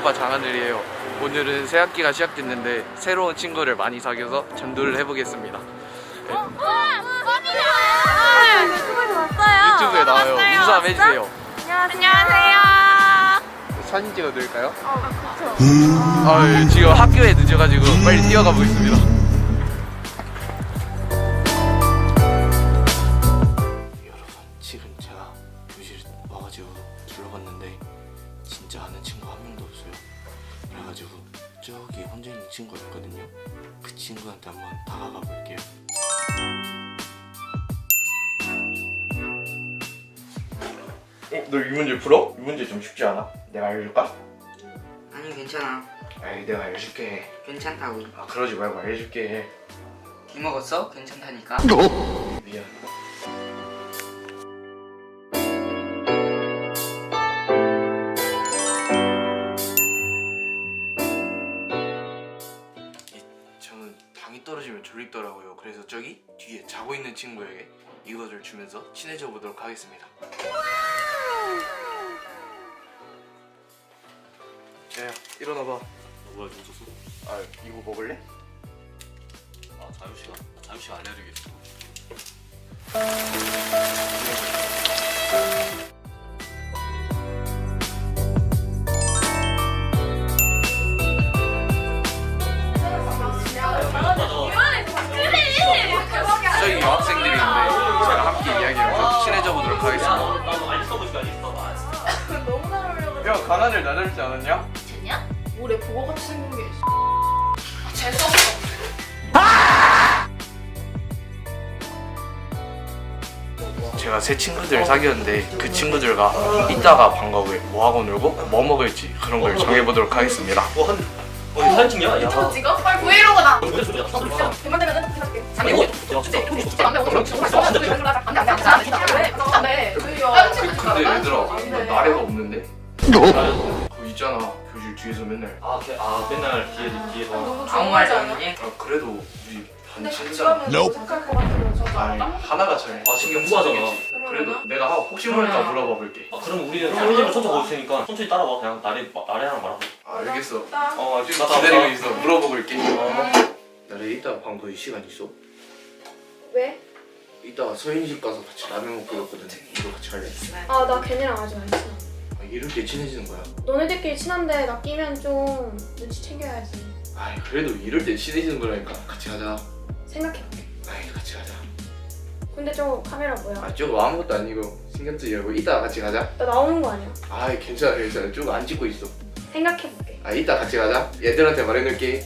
오빠 장하늘이에요. 오늘은 새 학기가 시작됐는데 새로운 친구를 많이 사귀어서 전도를 해보겠습니다. 유튜브에 나와요. 인사 한번 해주세요. 안녕하세요. 사진 찍어드릴까요? 아, 예, 지금 학교에 늦어가지고 빨리 뛰어가 보겠습니다. 그래가지고 저기 혼자 있는 친구가 있거든요. 그 친구한테 한번 다가가 볼게요. 어, 너 이 문제 풀어? 이 문제 좀 쉽지 않아? 내가 알려줄까? 아니 괜찮아 아이 내가 알려줄게 괜찮다고 아 그러지 말고 알려줄게 이 먹었어? 괜찮다니까 미안 당이 떨어지면 졸립더라고요 그래서 저기 뒤에 자고 있는 친구에게 이것을 주면서 친해져 보도록 하겠습니다 야 일어나봐 뭐야 좀 줬어? 아 이거 먹을래? 아 자유 시간. 자유 시간 알려주겠어. 가나들 나 닮지 않았냐? 쟤냐? 올해 보고 같이 생긴 게. 아, 재수없어. 제가 새 친구들 사귀었는데 그 친구들과 이따가 방과후에 뭐 하고 놀고 뭐 먹을지 그런 걸 정해보도록 하겠습니다 뭐한 어, 이거 사진 찍냐? 야. 저 찍어? 빨리 브이로그다. 뭐야 저야? 대만 해줄게. 아니 이거 야 진짜 진짜 없는데? 그 있잖아 교실 뒤에서 맨날. 아, 걔, 아 맨날 뒤에 뒤에서. 너무 아무 말도 없니? 아 그래도 우리 반 근데 친구잖아. 같이 가면 어색할 것 같아요. 저 아니 하나가 잘 아, 신경 후하잖아. 그래도 내가 하- 혹시 모르니까 물어봐 볼게. 아 그럼 우리는 사진을 천천히 보고 있으니까 천천히 따라와. 그냥 나래 나래랑 말하고 아 알겠어. 나어 지금 나도 기다리고. 있어. 물어보고 올게. 나래 이따 방과후 시간 있어? 왜? 이따가 서인 집 가서 같이 라면 먹기로 했거든. 이거 같이 할래? 아 나 걔네랑 아직 안 친해 아, 이럴 때 친해지는 거야? 너네들끼리 친한데 나 끼면 좀 눈치 챙겨야지. 아이 그래도 이럴 때 친해지는 거라니까. 같이 가자. 생각해볼게. 아이 같이 가자. 근데 저 카메라 뭐야? 아 저거 아무것도 아니고 신경 쓰지 말고 이따 같이 가자. 나 나오는 거 아니야? 아이 괜찮아 괜찮아. 저거 안 찍고 있어. 생각해볼게. 아 이따 같이 가자. 얘들한테 말해놓을게